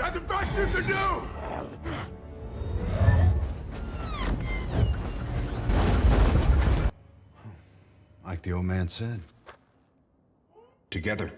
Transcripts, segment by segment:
That's the best you can do! Like the old man said. Together.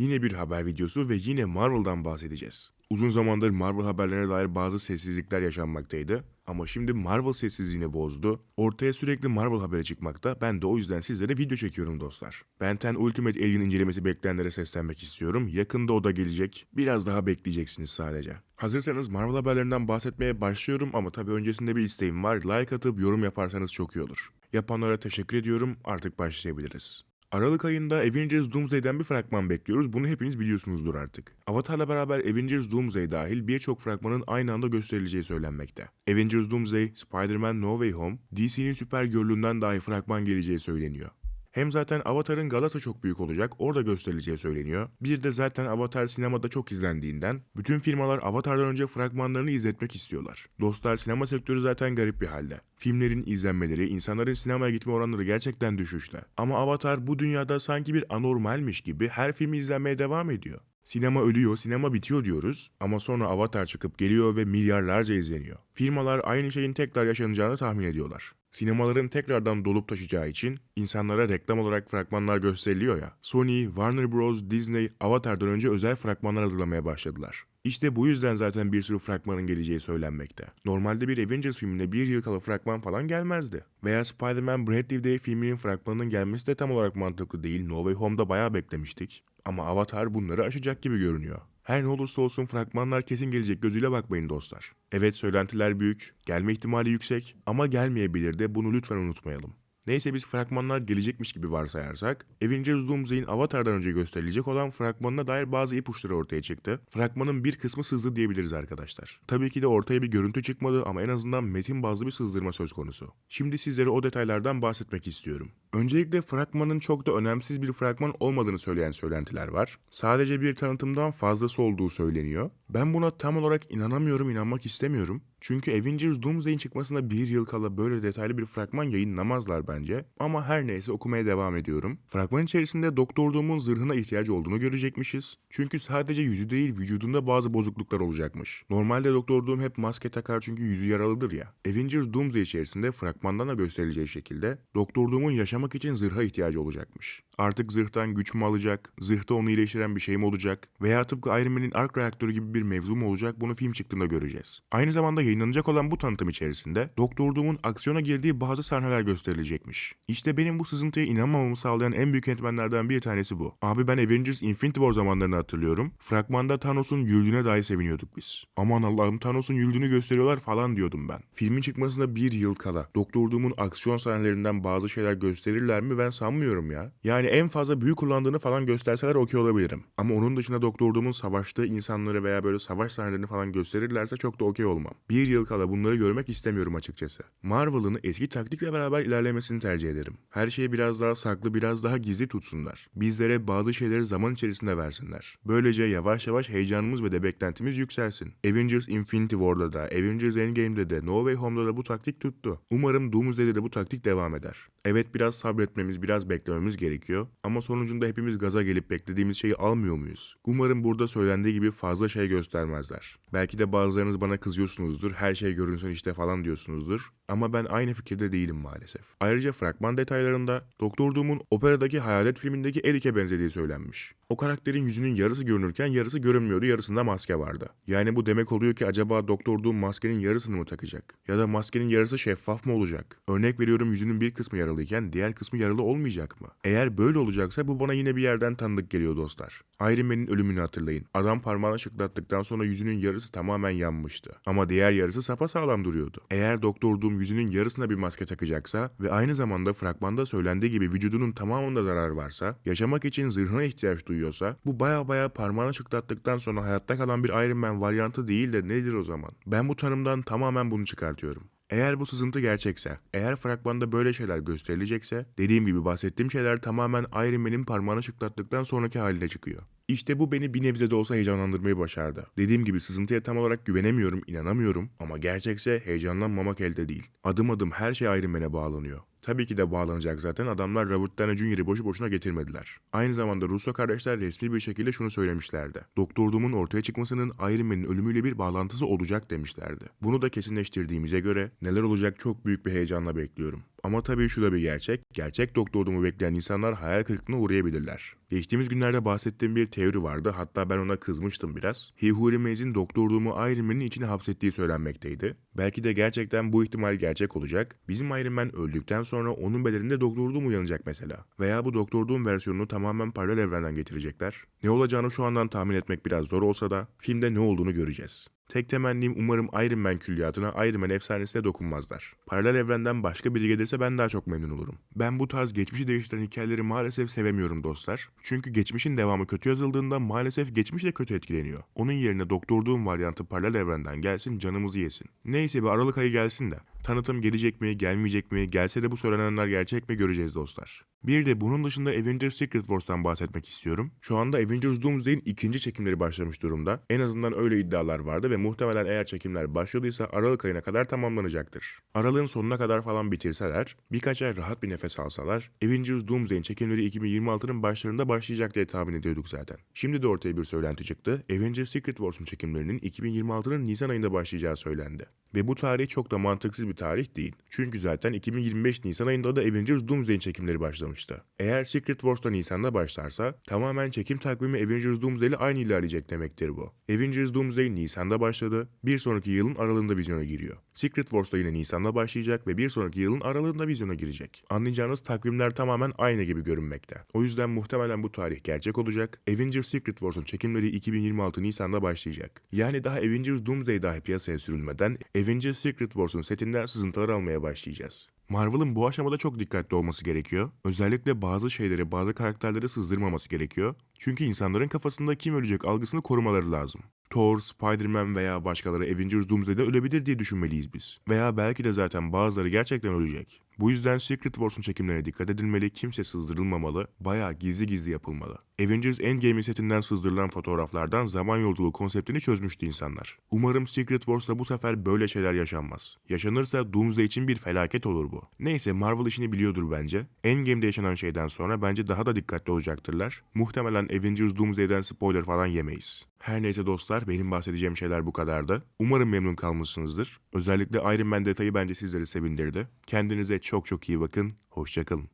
Yine bir haber videosu ve yine Marvel'dan bahsedeceğiz. Uzun zamandır Marvel haberlerine dair bazı sessizlikler yaşanmaktaydı. Ama şimdi Marvel sessizliğini bozdu. Ortaya sürekli Marvel haberi çıkmakta. Ben de o yüzden sizlere video çekiyorum dostlar. Ben 10 Ultimate Alien incelemesi bekleyenlere seslenmek istiyorum. Yakında o da gelecek. Biraz daha bekleyeceksiniz sadece. Hazırsanız Marvel haberlerinden bahsetmeye başlıyorum ama tabii öncesinde bir isteğim var. Like atıp yorum yaparsanız çok iyi olur. Yapanlara teşekkür ediyorum. Artık başlayabiliriz. Aralık ayında Avengers Doomsday'den bir fragman bekliyoruz. Bunu hepiniz biliyorsunuzdur artık. Avatar'la beraber Avengers Doomsday dahil birçok fragmanın aynı anda gösterileceği söylenmekte. Avengers Doomsday, Spider-Man No Way Home, DC'nin süper görlüğünden dahi fragman geleceği söyleniyor. Hem zaten Avatar'ın galası çok büyük olacak, orada gösterileceği söyleniyor. Bir de zaten Avatar sinemada çok izlendiğinden bütün firmalar Avatar'dan önce fragmanlarını izletmek istiyorlar. Dostlar sinema sektörü zaten garip bir halde. Filmlerin izlenmeleri, insanların sinemaya gitme oranları gerçekten düşüşte. Ama Avatar bu dünyada sanki bir anormalmiş gibi her filmi izlenmeye devam ediyor. Sinema ölüyor, sinema bitiyor diyoruz ama sonra Avatar çıkıp geliyor ve milyarlarca izleniyor. Firmalar aynı şeyin tekrar yaşanacağını tahmin ediyorlar. Sinemaların tekrardan dolup taşacağı için insanlara reklam olarak fragmanlar gösteriliyor ya. Sony, Warner Bros, Disney Avatar'dan önce özel fragmanlar hazırlamaya başladılar. İşte bu yüzden zaten bir sürü fragmanın geleceği söylenmekte. Normalde bir Avengers filmine bir yıl kala fragman falan gelmezdi. Veya Spider-Man Brand New Day filminin fragmanının gelmesi de tam olarak mantıklı değil. No Way Home'da bayağı beklemiştik. Ama Avatar bunları aşacak gibi görünüyor. Her ne olursa olsun fragmanlar kesin gelecek gözüyle bakmayın dostlar. Evet söylentiler büyük, gelme ihtimali yüksek ama gelmeyebilir de bunu lütfen unutmayalım. Neyse biz fragmanlar gelecekmiş gibi varsayarsak, Avengers Doomsday'in Avatar'dan önce gösterilecek olan fragmanına dair bazı ipuçları ortaya çıktı. Fragmanın bir kısmı sızdı diyebiliriz arkadaşlar. Tabii ki de ortaya bir görüntü çıkmadı ama en azından metin bazlı bir sızdırma söz konusu. Şimdi sizlere o detaylardan bahsetmek istiyorum. Öncelikle fragmanın çok da önemsiz bir fragman olmadığını söyleyen söylentiler var. Sadece bir tanıtımdan fazlası olduğu söyleniyor. Ben buna tam olarak inanamıyorum, inanmak istemiyorum. Çünkü Avengers Doomsday'in çıkmasına bir yıl kala böyle detaylı bir fragman yayınlamazlar bence. Ama her neyse okumaya devam ediyorum. Fragman içerisinde Doktor Doom'un zırhına ihtiyacı olduğunu görecekmişiz. Çünkü sadece yüzü değil vücudunda bazı bozukluklar olacakmış. Normalde Doktor Doom hep maske takar çünkü yüzü yaralıdır ya. Avengers Doomsday içerisinde fragmandan da gösterileceği şekilde Doktor Doom'un yaşamak için zırha ihtiyacı olacakmış. Artık zırhtan güç mü alacak, zırhta onu iyileştiren bir şey mi olacak veya tıpkı Iron Man'in ark reaktörü gibi bir mevzu mu olacak bunu film çıktığında göreceğiz. Aynı zamanda yayınlanacak olan bu tanıtım içerisinde Doktor Doom'un aksiyona girdiği bazı sahneler gösterilecekmiş. İşte benim bu sızıntıya inanmamamı sağlayan en büyük etmenlerden bir tanesi bu. Abi ben Avengers Infinity War zamanlarını hatırlıyorum. Fragmanda Thanos'un yüldüğüne dahi seviniyorduk biz. Aman Allah'ım Thanos'un yüldüğünü gösteriyorlar falan diyordum ben. Filmin çıkmasına bir yıl kala Doktor Doom'un aksiyon sahnelerinden bazı şeyler gösterirler mi ben sanmıyorum ya. Yani en fazla büyü kullandığını falan gösterseler okey olabilirim. Ama onun dışında Doktor Doom'un savaştığı insanları veya böyle savaş sahnelerini falan gösterirlerse çok da okey olmam. Bir yıl kala bunları görmek istemiyorum açıkçası. Marvel'ın eski taktikle beraber ilerlemesini tercih ederim. Her şeyi biraz daha saklı, biraz daha gizli tutsunlar. Bizlere bazı şeyleri zaman içerisinde versinler. Böylece yavaş yavaş heyecanımız ve de beklentimiz yükselsin. Avengers Infinity War'da da, Avengers Endgame'de de, No Way Home'da da bu taktik tuttu. Umarım Doomsday'de de bu taktik devam eder. Evet biraz sabretmemiz, biraz beklememiz gerekiyor ama sonucunda hepimiz gaza gelip beklediğimiz şeyi almıyor muyuz? Umarım burada söylendiği gibi fazla şey göstermezler. Belki de bazılarınız bana kızıyorsunuzdur, her şey görünsün işte falan diyorsunuzdur ama ben aynı fikirde değilim maalesef. Ayrıca fragman detaylarında Doktor Doom'un operadaki hayalet filmindeki Eric'e benzediği söylenmiş. O karakterin yüzünün yarısı görünürken yarısı görünmüyordu, yarısında maske vardı. Yani bu demek oluyor ki acaba Doktor Doom maskenin yarısını mı takacak? Ya da maskenin yarısı şeffaf mı olacak? Örnek veriyorum yüzünün bir kısmı yaralıyken diğer kısmı yaralı olmayacak mı? Eğer böyle olacaksa bu bana yine bir yerden tanıdık geliyor dostlar. Iron Man'in ölümünü hatırlayın. Adam parmağını şıklattıktan sonra yüzünün yarısı tamamen yanmıştı. Ama diğer yarısı sapasağlam duruyordu. Eğer Doktor yüzünün yarısına bir maske takacaksa ve aynı zamanda fragmanda söylendiği gibi vücudunun tamamında zarar varsa, yaşamak için zırhına ihtiyaç duyuyorsa, bu baya baya parmağını şıklattıktan sonra hayatta kalan bir Iron Man varyantı değil de nedir o zaman? Ben bu tanımdan tamamen bunu çıkartıyorum. Eğer bu sızıntı gerçekse, eğer fragmanda böyle şeyler gösterilecekse, dediğim gibi bahsettiğim şeyler tamamen Iron Man'in parmağını şıklattıktan sonraki haline çıkıyor. İşte bu beni bir nebze de olsa heyecanlandırmayı başardı. Dediğim gibi sızıntıya tam olarak güvenemiyorum, inanamıyorum ama gerçekse heyecanlanmamak elde değil. Adım adım her şey Iron Man'e bağlanıyor. Tabii ki de bağlanacak zaten. Adamlar Robert Downey Jr.'ı boşu boşuna getirmediler. Aynı zamanda Russo kardeşler resmi bir şekilde şunu söylemişlerdi. Doktor Doom'un ortaya çıkmasının Iron Man'in ölümüyle bir bağlantısı olacak demişlerdi. Bunu da kesinleştirdiğimize göre neler olacak çok büyük bir heyecanla bekliyorum. Ama tabii şu da bir gerçek. Gerçek Doktor Doom'u bekleyen insanlar hayal kırıklığına uğrayabilirler. Geçtiğimiz günlerde bahsettiğim bir teori vardı. Hatta ben ona kızmıştım biraz. He Who Remains'in Doktor Doom'u Iron Man'in içine hapsettiği söylenmekteydi. Belki de gerçekten bu ihtimal gerçek olacak. Bizim Iron Man öldükten sonra onun bedeninde Doktor Doom uyanacak mesela. Veya bu Doktor Doom versiyonunu tamamen paralel evrenden getirecekler. Ne olacağını şu andan tahmin etmek biraz zor olsa da filmde ne olduğunu göreceğiz. Tek temennim umarım Iron Man külliyatına Iron Man efsanesine dokunmazlar. Paralel evrenden başka biri gelirse ben daha çok memnun olurum. Ben bu tarz geçmişi değiştiren hikayeleri maalesef sevemiyorum dostlar. Çünkü geçmişin devamı kötü yazıldığında maalesef geçmiş de kötü etkileniyor. Onun yerine Doktor Doom varyantı paralel evrenden gelsin canımızı yesin. Neyse bir Aralık ayı gelsin de. Tanıtım gelecek mi gelmeyecek mi gelse de bu söylenenler gerçek mi göreceğiz dostlar. Bir de bunun dışında Avengers Secret Wars'tan bahsetmek istiyorum. Şu anda Avengers Doomsday'in ikinci çekimleri başlamış durumda. En azından öyle iddialar vardı ve muhtemelen eğer çekimler başladıysa Aralık ayına kadar tamamlanacaktır. Aralığın sonuna kadar falan bitirseler, birkaç ay rahat bir nefes alsalar, Avengers Doomsday'in çekimleri 2026'nın başlarında başlayacak diye tahmin ediyorduk zaten. Şimdi de ortaya bir söylenti çıktı. Avengers Secret Wars'un çekimlerinin 2026'nın Nisan ayında başlayacağı söylendi. Ve bu tarih çok da mantıksız bir tarih değil. Çünkü zaten 2025 Nisan ayında da Avengers Doomsday'in çekimleri başlamıştı. Eğer Secret Wars'ta Nisan'da başlarsa tamamen çekim takvimi Avengers Doomsday ile aynı ilerleyecek demektir bu. Avengers Doomsday Nisan'da başladı, bir sonraki yılın aralığında vizyona giriyor. Secret Wars'ta yine Nisan'da başlayacak ve bir sonraki yılın aralığında vizyona girecek. Anlayacağınız takvimler tamamen aynı gibi görünmekte. O yüzden muhtemelen bu tarih gerçek olacak. Avengers Secret Wars'un çekimleri 2026 Nisan'da başlayacak. Yani daha Avengers Doomsday dahi piyasaya sürülmeden Avengers Secret Wars'un setinden sızıntılar almaya başlayacağız. Marvel'ın bu aşamada çok dikkatli olması gerekiyor. Özellikle bazı şeyleri, bazı karakterleri sızdırmaması gerekiyor. Çünkü insanların kafasında kim ölecek algısını korumaları lazım. Thor, Spider-Man veya başkaları Avengers Doomsday'de ölebilir diye düşünmeliyiz biz. Veya belki de zaten bazıları gerçekten ölecek. Bu yüzden Secret Wars'un çekimlerine dikkat edilmeli, kimse sızdırılmamalı, bayağı gizli gizli yapılmalı. Avengers Endgame setinden sızdırılan fotoğraflardan zaman yolculuğu konseptini çözmüştü insanlar. Umarım Secret Wars'ta bu sefer böyle şeyler yaşanmaz. Yaşanırsa Doomsday için bir felaket olur bu. Neyse Marvel işini biliyordur bence. Endgame'de yaşanan şeyden sonra bence daha da dikkatli olacaktırlar. Muhtemelen Avengers Doomsday'den spoiler falan yemeyiz. Her neyse dostlar benim bahsedeceğim şeyler bu kadardı. Umarım memnun kalmışsınızdır. Özellikle Iron Man detayı bence sizleri sevindirdi. Kendinize çok çok iyi bakın. Hoşçakalın.